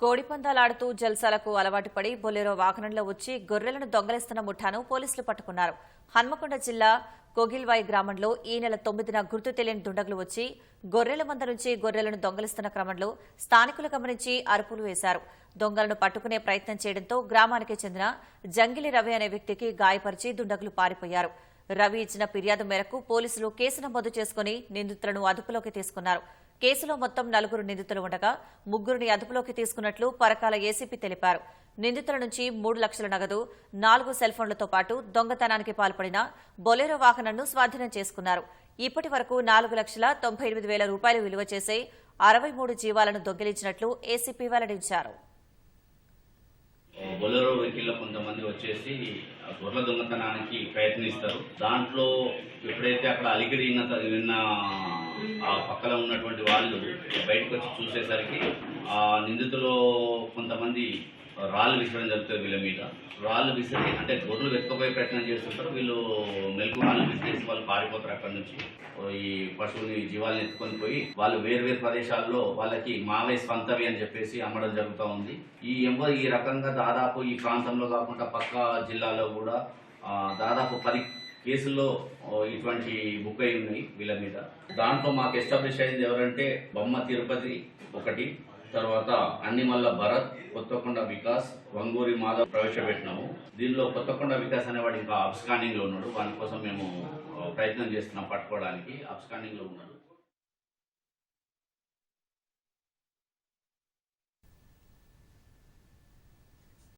కోడిపందాలాడుతూ జల్సాలకు అలవాటు పడి బొలెరో వాహనంలో వచ్చి గొర్రెలను దొంగలిస్తున్న ముఠాను పోలీసులు పట్టుకున్నారు. హన్మకొండ జిల్లా కోగిల్వాయి గ్రామంలో ఈ నెల తొమ్మిదిన గుర్తు తెలియని దుండగులు వచ్చి గొర్రెల మంద నుంచి గొర్రెలను దొంగలిస్తున్న క్రమంలో స్థానికులు గమనించి అరుపులు వేశారు. దొంగలను పట్టుకునే ప్రయత్నం చేయడంతో గ్రామానికి చెందిన జంగిలి రవి అనే వ్యక్తికి గాయపరిచి దుండగులు పారిపోయారు. రవి ఇచ్చిన ఫిర్యాదు మేరకు పోలీసులు కేసు నమోదు చేసుకుని నిందితులను అదుపులోకి తీసుకున్నారు. కేసులో మొత్తం నలుగురు నిందితులు ఉండగా ముగ్గురిని అదుపులోకి తీసుకున్నట్లు పరకాల ఏసీపీ తెలిపారు. నిందితుల నుంచి మూడు లక్షల నగదు నాలుగు సెల్ ఫోన్లతో పాటు దొంగతనానికి పాల్పడిన బొలెరో వాహనంను స్వాధీనం చేసుకున్నారు. ఇప్పటి వరకు నాలుగు లక్షల తొంభై ఎనిమిది వేల రూపాయలు విలువ చేసే అరవై మూడు జీవాలను దొంగిలించినట్లు ఏసీపీ వెల్లడించారు. బొలెరో వెహికల్లో కొంతమంది వచ్చేసి గొర్రెల దొంగతనానికి ప్రయత్నిస్తారు. దాంట్లో ఎప్పుడైతే అక్కడ అలిగిడి విన్న ఆ పక్కన ఉన్నటువంటి వాళ్ళు బయటకు వచ్చి చూసేసరికి ఆ నిందితులు కొంతమంది రాళ్ళు విసరడం జరుగుతుంది వీళ్ళ మీద. రాళ్ళు విసిరి అంటే గొర్రెలు వెతుకపోయే ప్రయత్నం చేస్తుంటారు. వీళ్ళు మెలకు రాళ్ళు విసిరేసి వాళ్ళు పారిపోతారు అక్కడ నుంచి. ఈ పశువుని జీవాలను ఎత్తుకొని పోయి వాళ్ళు వేరు వేరు ప్రదేశాల్లో వాళ్ళకి మావే స్వంతవి అని చెప్పేసి అమ్మడం జరుగుతూ ఉంది. ఈ ఎంబ ఈ రకంగా దాదాపు ఈ ప్రాంతంలో కాకుండా పక్క జిల్లాలో కూడా దాదాపు పది కేసుల్లో ఇటువంటి బుక్ అయి ఉన్నాయి వీళ్ళ మీద. దాంట్లో మాకు ఎస్టాబ్లిష్ అయింది ఎవరంటే బొమ్మ తిరుపతి ఒకటి తర్వాత అన్నిమల్ల భరత్ కొత్తకొండ వికాస్ వంగూరి మాధవ్ ప్రవేశపెట్టినాము. దీనిలో కొత్తకొండ వికాస్ అనేవాడు ఇంకా అబ్స్కాండింగ్లో ఉన్నాడు. వాని కోసం మేము ప్రయత్నం చేస్తున్నాం పట్టుకోవడానికి. అబ్స్కాండింగ్లో ఉన్నాడు.